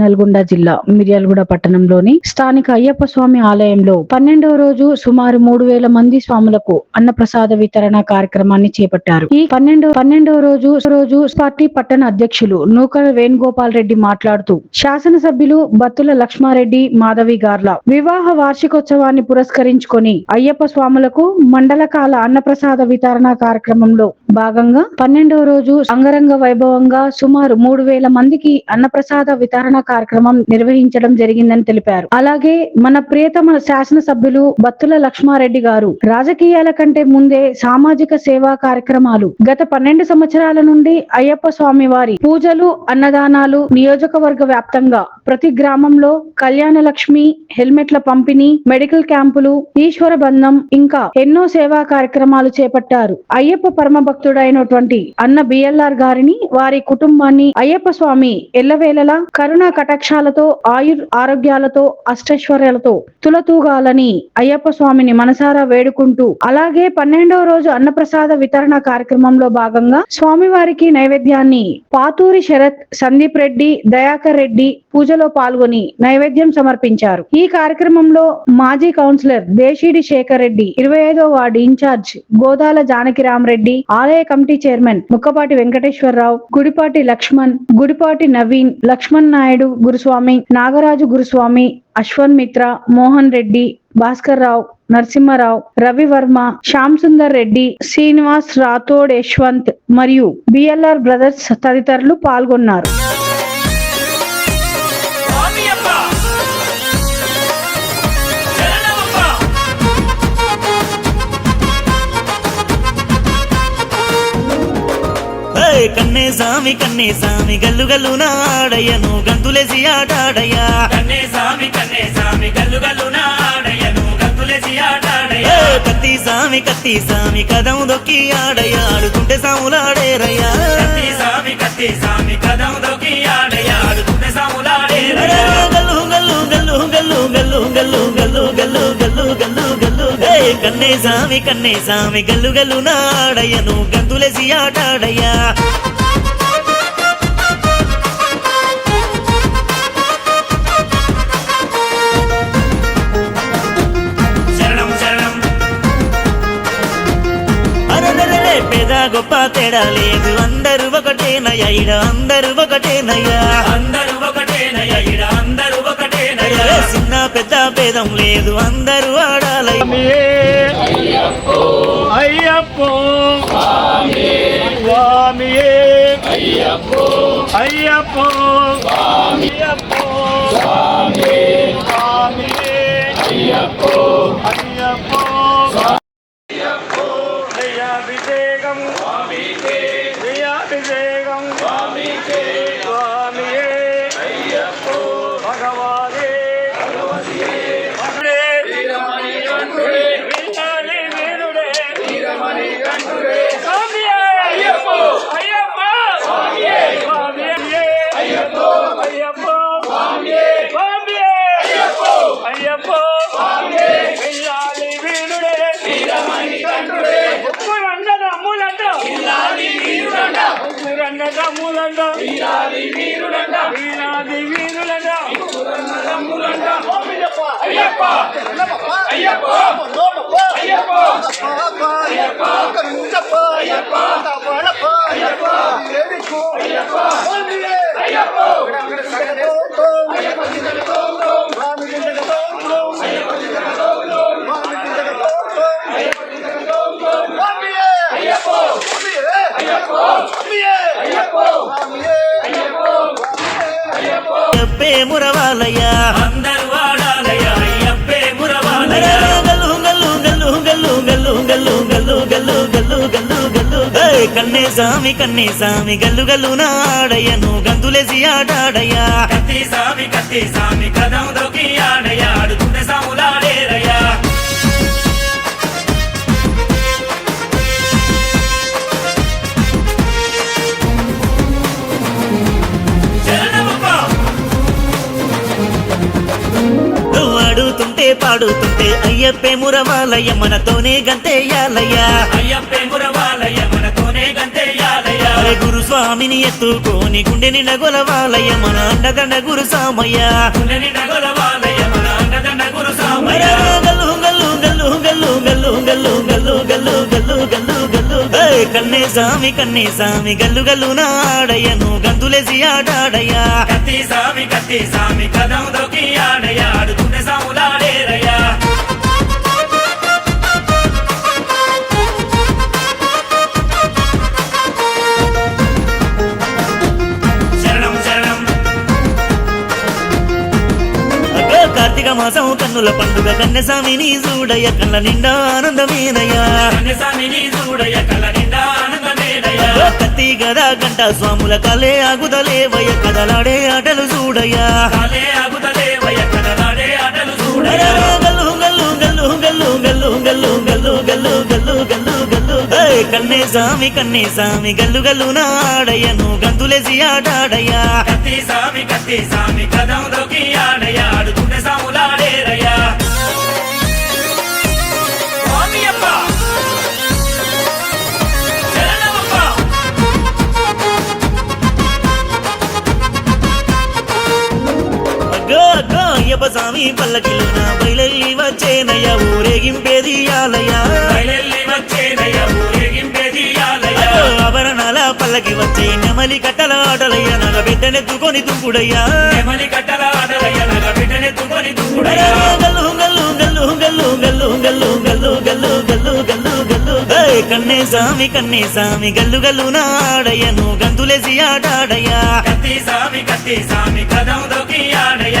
నల్గొండ జిల్లా మిర్యాలగూడ పట్టణంలోని స్థానిక అయ్యప్ప స్వామి ఆలయంలో పన్నెండవ రోజు సుమారు మూడు వేల మంది స్వాములకు అన్నప్రసాద వితరణ కార్యక్రమాన్ని చేపట్టారు. ఈ పన్నెండు పన్నెండవ రోజు రోజు పార్టీ పట్టణ అధ్యక్షులు నూకల వేణుగోపాల్ రెడ్డి మాట్లాడుతూ శాసనసభ్యులు బత్తుల లక్ష్మారెడ్డి మాధవి గార్ల వివాహ వార్షికోత్సవాన్ని పురస్కరించుకొని అయ్యప్ప స్వాములకు మండల కాల అన్నప్రసాద వితరణ కార్యక్రమంలో భాగంగా పన్నెండవ రోజు అంగరంగ వైభవంగా సుమారు మూడు వేల మందికి అన్నప్రసాద వితరణ కార్యక్రమం నిర్వహించడం జరిగిందని తెలిపారు. అలాగే మన ప్రియతమ శాసనసభ్యులు బత్తుల లక్ష్మారెడ్డి గారు రాజకీయాల కంటే ముందే సామాజిక సేవా కార్యక్రమాలు గత పన్నెండు సంవత్సరాల నుండి అయ్యప్ప స్వామి వారి పూజలు అన్నదానాలు నియోజకవర్గ వ్యాప్తంగా ప్రతి గ్రామంలో కళ్యాణ లక్ష్మి హెల్మెట్ల పంపిణీ మెడికల్ క్యాంపులు ఈశ్వర బంధం ఇంకా ఎన్నో సేవా కార్యక్రమాలు చేపట్టారు. అయ్యప్ప పరమ భక్తుడైనటువంటి అన్న బిఎల్ఆర్ గారిని వారి కుటుంబాన్ని అయ్యప్ప స్వామి ఎల్లవేళలా కరుణా కటాక్షాలతో ఆయుర్ ఆరోగ్యాలతో అష్టైశ్వర్యాలతో తులతూగాలని అయ్యప్ప స్వామిని మనసారా వేడుకుంటూ అలాగే పన్నెండవ రోజు అన్నప్రసాద వితరణ కార్యక్రమంలో భాగంగా స్వామివారికి నైవేద్యాన్ని పాతూరి శరత్ సందీప్ రెడ్డి దయాకర్ రెడ్డి పూజలో పాల్గొని నైవేద్యం సమర్పించారు. ఈ కార్యక్రమంలో మాజీ కౌన్సిలర్ దేశీడి శేఖర్ రెడ్డి ఇరవై ఐదో వార్డు ఇన్ఛార్జ్ గోదాల జానకిరామరెడ్డి ఆలయ కమిటీ చైర్మన్ ముక్కపాటి వెంకటేశ్వరరావు గుడిపాటి లక్ష్మణ్ గుడిపాటి నవీన్ లక్ష్మణ్ నాయుడు గురుస్వామి నాగరాజు గురుస్వామి అశ్వన్ మిత్ర మోహన్ రెడ్డి భాస్కర్ రావు నరసింహారావు రవివర్మ శ్యామ్ సుందర్ రెడ్డి శ్రీనివాస్ రాథోడ్ యశ్వంత్ మరియు బిఎల్ఆర్ బ్రదర్స్ తదితరులు పాల్గొన్నారు. కన్నే సామి కన్నే సామి గల్లు గల్లు నాడయ్యను గంతులేసి ఆడాడయ్యా కన్నే సామి కన్నే సామి గల్లు గల్లు నాడయ్యను గంతులేసి ఆటాడయ్య కత్తి సామి కత్తి సామి కదం దొక్కి ఆడయ్యా ఆడుకుంటే సాములాడేరయ్యా కత్తి సామి కత్తి సామి కదం దొకి ఆడయ్య ఆడుకుంటే సాములాడే అరే గల్లు గల్లు గల్లు గల్లు గల్లు గల్లు గల్లు గల్లు గల్లు గల్లు గల్లు కన్నే సామి కన్నే సామి గల్లు గల్లు నాడయ్యను గంతులేసి ఆటాడయ్యా. గొప్ప తేడా లేదు. అందరూ ఒకటేనయ్యా ఇడ అందరూ ఒకటేనయ్యా. అందరూ ఒకటేనయ్యా ఇడ అందరూ చిన్న పెద్ద భేదం లేదు అందరూ ఆడాలయ్య అయ్యప్పో స్వామియే అయ్యప్పో అయ్యప్పో అయ్యప్పో స్వామియే అయ్యప్పో ఉప్పురంగద మూలంట వీరాలి వీరుడంట వీరాలి వీరుడంట ఉప్పురంగద మూలంట అయ్యప్ప! అయ్యప్ప! అయ్యప్ప! అయ్యప్ప! అయ్యప్పే! మురవాలయ్యా అందరూ అయ్యప్పే మురవాలయ్య గల్లు గల్లు గల్లు గల్లు గల్లు గల్లు గల్లు గల్లు గల్లు గల్లు గల్లు ఏయ్ కన్నే సామి కన్నే సామి గల్లు గల్లు గంతులేసి ఆడాడయ్యా కత్తి సామి కత్తి సామి కదం దొకి ఆడుకుంటే సాములాడేరయ్య పాడుతుంటే అయ్యప్పే మురవాలయ్య మనతోనే గంతేయాలయ్యా అయ్యప్పే మురవాలయ్య మనతోనే గంతేయాలయ్య అరే గురుస్వామిని ఎత్తుకోని గుండె నిండ మన అండదండ గురు సామయ్య గుండె నిండా మన అండదండ గురు సామయ్య గల్లు గల్లు గల్లు గల్లు గల్లు గల్లు గల్లు గల్లు గల్లు గల్లు కన్నే సామి కన్నే సామి గల్లు గల్లు నాడయ్యను గంతులేసి ఆడాడయ్యా కత్తి సామి కత్తి సామి కదం దొక్కి ఆడయ్య ఆడుతుంటే సాములాడేరయ్య ఉల్లాసం కన్నుల పండుగ కన్నెసామిని చూడయ కళ్ళ నిండా ఆనందమేనయ్యా. కత్తి గదా గంట స్వాముల కలే అగుదలేవయ కదలాడే ఆటలు చూడయా కదలాడే ఆటలు చూడయా కన్నే సామి కన్నే సామి గల్లు గల్లు నాడయ్యను గంతులేసి ఆడాడయ్యా కత్తి సామి కత్తి సామి కదం దొక్కి ఆడయ్య ఆడుతుంటే సాములాడేరయ్య అయ్యప్ప స్వామి పల్లకిలోన బయలెల్లి వచ్చేనయ్యా ఊరేగింపేది ఆలయ్యా. పల్లకి వచ్చే నెమలి కట్టల ఆటలయ్యా నగ బిడ్డనెత్తుకొని తుంకుడయ్యా నెమలి కట్టల ఆడలయ్య నగ బిడ్డనెత్తుకొని అరే దుక్కుడయ్య గల్లు గల్లు గల్లు గల్లు గల్లు గల్లు గల్లు గల్లు గల్లు గల్లు గల్లు కన్నే సామి కన్నే సామి గల్లు గల్లు నాడయ్యను గంతులేసి ఆడాడయ్యా కత్తి సామి కత్తి సామి కదం దొక్కి ఆడయ్య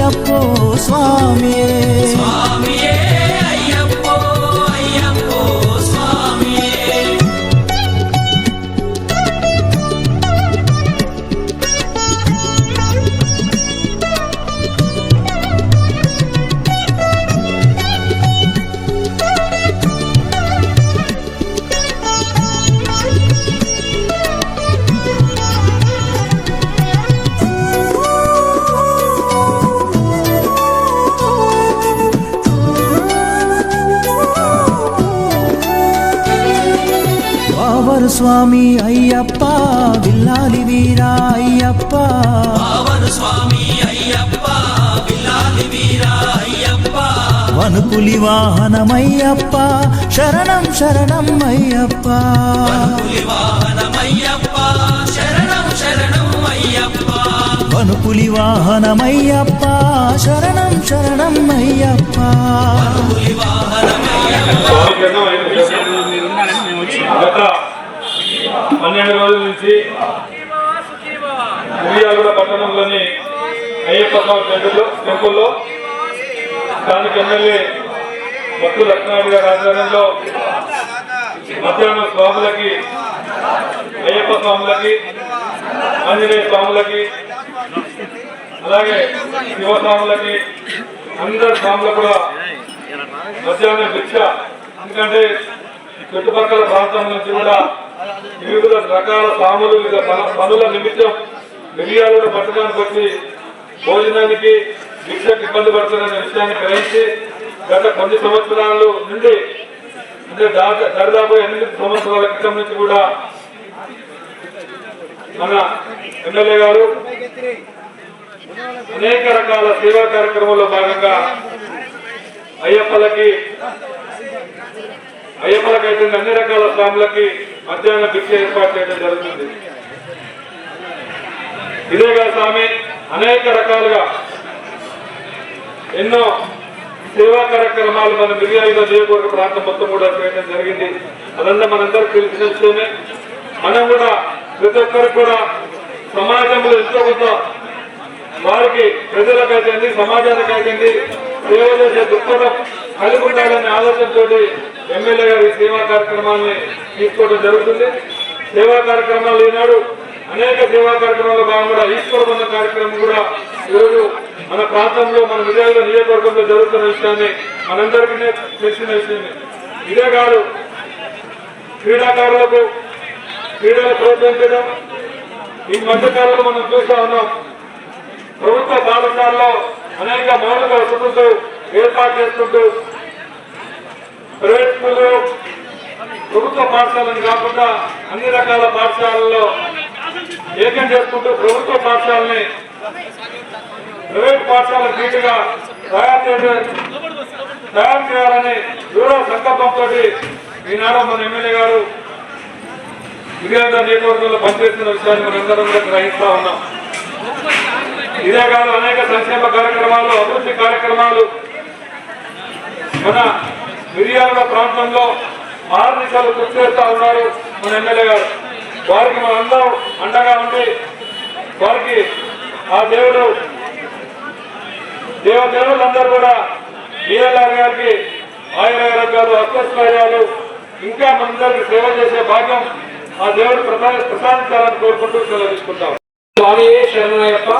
అయ్యప్పో స్వామియే. వీరా అయ్యప్ప పావను స్వామి అయ్యప్ప బిల్లాలి వీరా అయ్యప్ప వనుపులి వాహనమయ్యప్ప. శరణం శరణం అయ్యప్ప. వనుపులి వాహనమయ్యప్ప. శరణం శరణం అయ్యప్ప. వనుపులి వాహనమయ్యప్ప శరణం శరణం అయ్యప్ప వనుపులి వాహనమయ్యప్ప పన్నెండు రోజుల నుంచి మిర్యాలగూడ పట్టణంలోని అయ్యప్ప స్వామి టెంపుల్లో టెంపుల్లో స్థానిక ఎమ్మెల్యే భక్తు లక్ష్మణ్ గారి ఆధ్వర్యంలో మధ్యాహ్నం స్వాములకి అయ్యప్ప స్వాములకి ఆంజనేయ స్వాములకి అలాగే శివస్వాములకి అందరి స్వాములకు కూడా మధ్యాహ్నం భిక్ష. ఎందుకంటే చుట్టుపక్కల ప్రాంతం నుంచి కూడా వివిధ రకాల స్వాములు వివిధ పనుల నిమిత్తం మిరియాలలో పట్టణానికి వచ్చి భోజనానికి భిక్షకు ఇబ్బంది పడుతున్న విషయాన్ని గ్రహించి గత కొన్ని సంవత్సరాలు నుండి అంటే దాదా- దాదాపు ఎనిమిది సంవత్సరాల క్రితం నుంచి కూడా మన ఎమ్మెల్యే గారు అనేక రకాల సేవా కార్యక్రమంలో భాగంగా అయ్యప్పలకి అయ్యప్పలకైతే అన్ని రకాల స్వాములకి మధ్యాహ్న భిక్ష ఏర్పాటు చేయడం జరుగుతుంది. ఇదేగా స్వామి అనేక రకాలుగా ఎన్నో సేవా కార్యక్రమాలు మన మిర్యాల నియోజకవర్గ ప్రాంతం మొత్తం కూడా చేయడం జరిగింది. అదంతా మనందరూ తెలిసిన విషయమే మనం కూడా ప్రతి ఒక్కరికి కూడా సమాజంలో ఎంతో కొంత వారికి ప్రజలకైతుంది సమాజానికైతుంది సేవ చేసే దృక్పథం కలిగి ఉండాలనే ఆలోచనతో ఎమ్మెల్యే గారి సేవా కార్యక్రమాన్ని తీసుకోవడం జరుగుతుంది. సేవా కార్యక్రమాలు ఈనాడు అనేక సేవా కార్యక్రమాల్లో భాగంగా ఈశ్వర బంధ కార్యక్రమం కూడా ఈరోజు మన ప్రాంతంలో మన విజయాల నియోజకవర్గంలో జరుగుతున్న విషయాన్ని మనందరికీ తెలిసిన విషయమే. ఇదే కాదు క్రీడాకారులకు క్రీడలు ప్రోత్సహించడం. ఈ మధ్యకాలంలో మనం చూస్తా ఉన్నాం ప్రభుత్వ పాఠశాలలో అనేక మౌలిక వసతులతో ఏర్పాటు చేసుకుంటూ ప్రైవేట్ స్కూళ్ళు ప్రభుత్వ పాఠశాలను కాకుండా అన్ని రకాల పాఠశాలల్లో ఏకం చేసుకుంటూ ప్రభుత్వ పాఠశాలని ప్రైవేట్ పాఠశాల నీటిగా తయారు చేసే తయారు చేయాలని దూర సంకల్పంతో ఈనాడు మన ఎమ్మెల్యే గారు విజయనగరం నియోజకవర్గంలో పనిచేస్తున్న విషయాన్ని మనందరం కూడా గ్రహిస్తా ఉన్నాం. ఇదే కాదు అనేక సంక్షేమ కార్యక్రమాలు అభివృద్ధి కార్యక్రమాలు మన మిర్యాల ప్రాంతంలో ఆరు దిశలు కృషి చేస్తా ఉన్నారు మన ఎమ్మెల్యే గారు. వారికి మనందరం అండగా ఉండి వారికి ఆ దేవుడు దేవ దేవుళ్ళందరూ కూడా ఈఎల్ఆర్ గారికి ఆయుర ఆరోగ్యాలు అస్వస్థాయాలు ఇంకా మనందరికి సేవ చేసే భాగ్యం ఆ దేవుడు ప్రసా ప్రసాదించాలని కోరుకుంటూ సెలవు తీసుకుంటాం. స్వామి శరణయ్యప్ప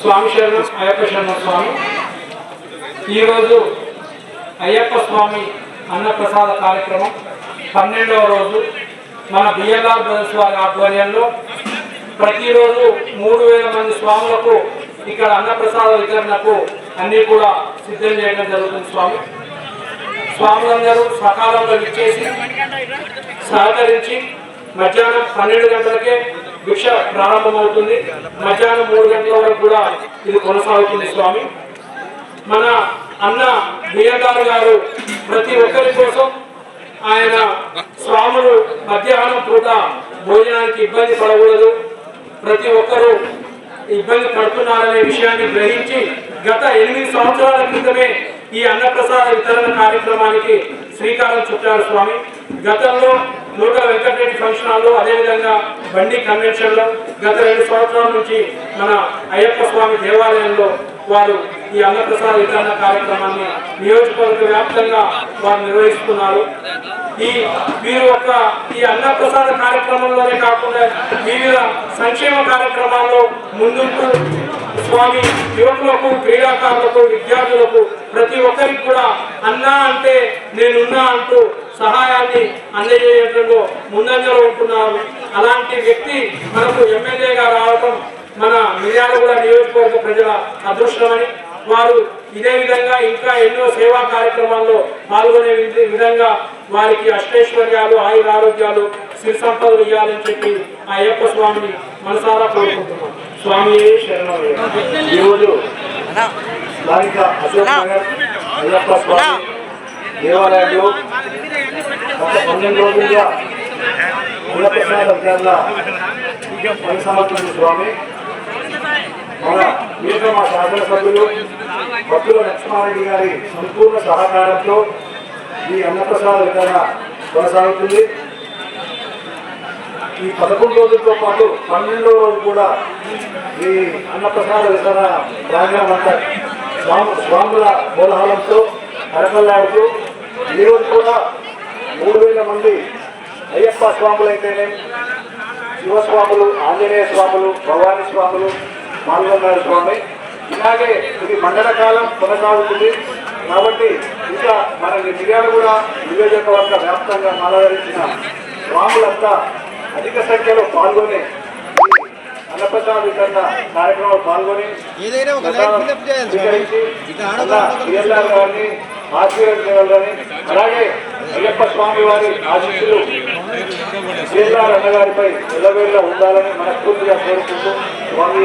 స్వామి శరణం అయ్యప్ప శరణ స్వామి. ఈరోజు అయ్యప్ప స్వామి అన్నప్రసాద కార్యక్రమం పన్నెండవ రోజు మన బిఎల్ఆర్ బ్రదర్స్ వారి ఆధ్వర్యంలో ప్రతిరోజు మూడు వేల మంది స్వాములకు ఇక్కడ అన్నప్రసాద వితరణకు అన్ని కూడా సిద్ధం చేయడం జరుగుతుంది స్వామి. స్వాములందరూ సకాలంలో ఇచ్చేసి సహకరించి మధ్యాహ్నం పన్నెండు గంటలకే భిక్ష ప్రారంభమవుతుంది. మధ్యాహ్నం మూడు గంటల వరకు కూడా ఇది కొనసాగుతుంది స్వామి. మన అన్న బియ్యగారు గారు ప్రతి ఒక్కరి కోసం ఆయన స్వాములు మధ్యాహ్నం పూట భోజనానికి ఇబ్బంది పడకూడదు. ప్రతి ఒక్కరూ ఇబ్బంది పడుతున్నారనే విషయాన్ని గ్రహించి గత ఎనిమిది సంవత్సరాల క్రితమే ఈ అన్నప్రసాద వితరణ కార్యక్రమానికి శ్రీకారం చుట్టారు స్వామి. గతంలో నూట వెంకటరెడ్డి ఫంక్షన్ హాల్లో అదేవిధంగా బండి కన్వెన్షన్లో గత రెండు సంవత్సరాల నుంచి మన అయ్యప్ప స్వామి దేవాలయంలో వారు ఈ అన్నప్రసాద వితరణ కార్యక్రమాన్ని నియోజకవర్గ వ్యాప్తంగా వారు నిర్వహిస్తున్నారు. ఈ వీరు ఒక ఈ అన్నప్రసాద కార్యక్రమంలోనే కాకుండా వివిధ సంక్షేమ కార్యక్రమాల్లో ముందుంటూ స్వామి యువకులకు క్రీడాకారులకు విద్యార్థులకు ప్రతి ఒక్కరికి కూడా అన్నా అంటే నేనున్నా అంటూ సహాయాన్ని అందజేయడంలో ముందంజలో ఉంటున్నారు. అలాంటి వ్యక్తి మనకు ఎమ్మెల్యేగా రావటం మన మిర్యాలగూడ నియోజకవర్గ ప్రజల అదృష్టమని వారు ఇదే విధంగా ఇంకా ఎన్నో సేవా కార్యక్రమాల్లో పాల్గొనే విధంగా వారికి అష్టైశ్వర్యాలు ఆయుర ఆరోగ్యాలు సిరి సంపదలు ఇవ్వాలని చెప్పి ఆ అయ్యప్ప స్వామిని మనసారా కోరుకుంటున్నాం. స్వామి ఈరోజు స్థానిక అశోక్ నగర్ అయ్యప్ప స్వామి దేవాలయంలో పన్నెండు రోజులుగా స్వామి. మన మీతో మా శాసనసభ్యులు భక్తుల లక్ష్మారెడ్డి గారి సంపూర్ణ సహకారంతో ఈ అన్నప్రసాద వితరణ కొనసాగుతుంది. ఈ పదకొండు రోజులతో పాటు పన్నెండో రోజు కూడా ఈ అన్నప్రసాద వితరణ ప్రాంగణం అంతా స్వాము స్వాముల కోలాహలంతో కరకల్లాడుతూ ఈరోజు కూడా మూడు వేల మంది అయ్యప్ప స్వాములు అయితేనే శివస్వాములు ఆంజనేయ స్వాములు భవానీ స్వాములు పాల్గొన్నారు స్వామి. ఇలాగే ఇది మండల కాలం కొనసాగుతుంది. కాబట్టి ఇంకా మన మిర్యాలగూడ నియోజకవర్గ వ్యాప్తంగా మలవరించిన స్వాములంతా అధిక సంఖ్యలో పాల్గొని అన్నప్రసాద వితరణ కార్యక్రమంలో పాల్గొని స్వీకరించి గారిని ఆశీర్వదించగలరని అలాగే అయ్యప్ప స్వామి వారి ఆశీస్సులు బిఎల్ఆర్ అన్నగారిపై నిలవేళ్ళ ఉండాలని మనస్ఫూర్తిగా కోరుకుంటూ స్వామి